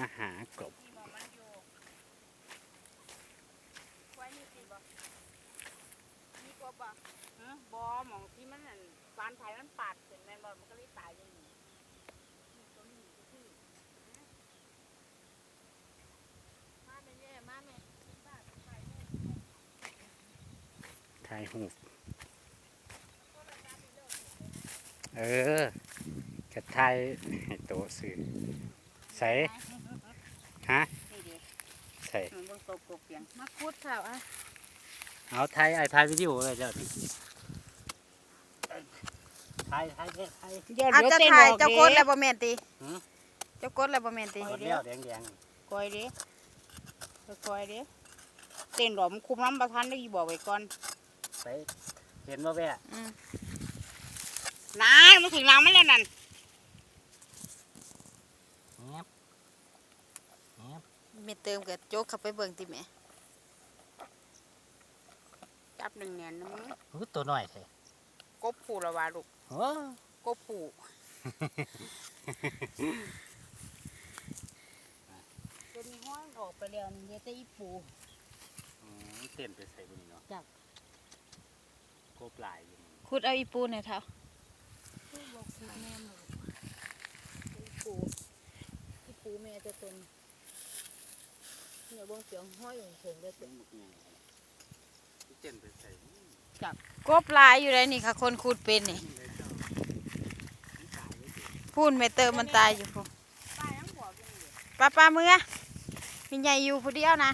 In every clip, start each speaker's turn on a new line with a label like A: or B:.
A: มาหากบ
B: ที่หมองมันอยู่ควายมีปีบ่มีกบบ่ฮะบ่หมองที่มันนั่นฟานไผ่มันปาดขึ้นแม่นบ่มันก็เลยตายอย่างนี้นี่ตัวนี้ก็คือมาแม่แย่มาแม่ขึ้นบ้านไปแม่
A: ถ่ายหูปเออ กระถ่ายให้โตะสื่อ ใส่ฮะ
B: นี่ดิ
A: ใส่
B: มันเบิ่งตบกบเปียงมาคุดข่าวอะ
A: เอาถ่ายไอ้ถ่ายวิดีโอเลยเจ้านี่ถ่ายถ่ายถ่าย
B: เดี๋ยว
C: อาจ
B: เดี๋ยว
C: จะ
B: เต้น
C: ถ่าย
B: ออก
C: เจ้ากดแล้วบ่แม่นติ
A: หือ
C: เจ้ากดแล้วบ่แม่นติ
A: กดเลี้ยวแดงแดง
B: คอยดิคอยดิเต้นหรอมันคุมน้ำประทันได้อีบอกไว้ก่อน
A: ๆไปเห็นว่าแว่
C: อืม
B: นานมาถึงน้ำไม่แล้วนั่น
A: เงียบ เงียบ
C: แม่เติมก็โจกเข้าไปเบิ่งติแม่
B: จับหนึ่งเนี่ยนะมึง
A: อู้ตัวน้อยใส่
B: กบผูละวาลูก
A: โอ้
B: กบผูเดี๋ยวนี้ห้อยออกไปแล้วนี่เดี๋ยวจะอีปู
A: อืมเต้นไปใส่บุญเนาะ
B: จ้ะ
A: กบหลายอยู่นี่
C: ขุดเอาอีปูหน่อยเท่า
B: บอกคูแม่มาอีปูอีปูแม่จะตน เนี่ยเบงเสียงห้อยอยู่เฉยๆเลย
A: เต้นบุกยังเต้นไปใส่
C: กบหลายอยู่ได้นี่ค่ะ คนขุดเป็นนี่พูนแม่เติมมันตายอยู่พุ่น
B: ป้ายังบอกอยู่นี่
C: ป้าป้ามือมีใหญ่อยู่ผู้เดียวนะ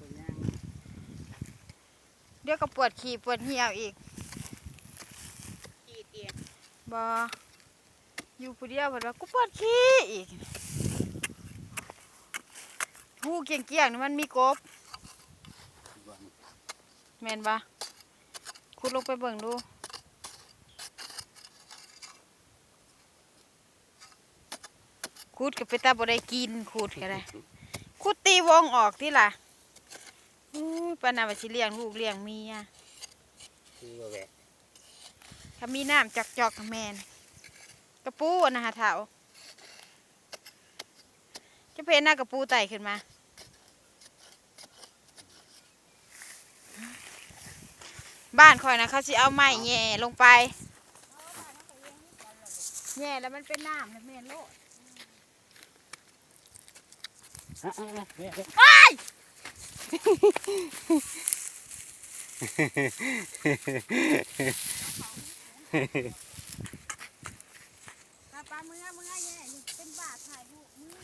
B: ตัวย่าง
C: เดี๋ยวก็ปวดขี้ปวดเหี่ยวอีก
B: กีเตียง
C: บ่อยู่ผู้เดียวเพิ่นว่ากูปวดขี้อีก หูเกี่ยงๆนี่มันมีกบ แม่นปะขุดลงไปเบิ่งดูขุดก็ไปตาบ่ได้กินขุดก็ได้ขุดตีวงออกที่ล่ะอู้ยปานนาว่าสิเลี้ยงลูกเลี้ยงเมีย
A: คือว่าแว่
C: ถ้ามีน้ำจักจอกกับแมนกระปูอะนะฮะเถาจะเพนหน้ากระปูไต่ขึ้นมา บ้านคอยนะเขาสิเอาไม้แหย่ลงไปแหย่แล้วมันเป็นน้ำแล้วแม่นโลด
A: อะอะอะแว่แว่
C: ปลาปลาเมื่อเมื่อแหย่นี่เป็นบาทถ่ายรูปมือ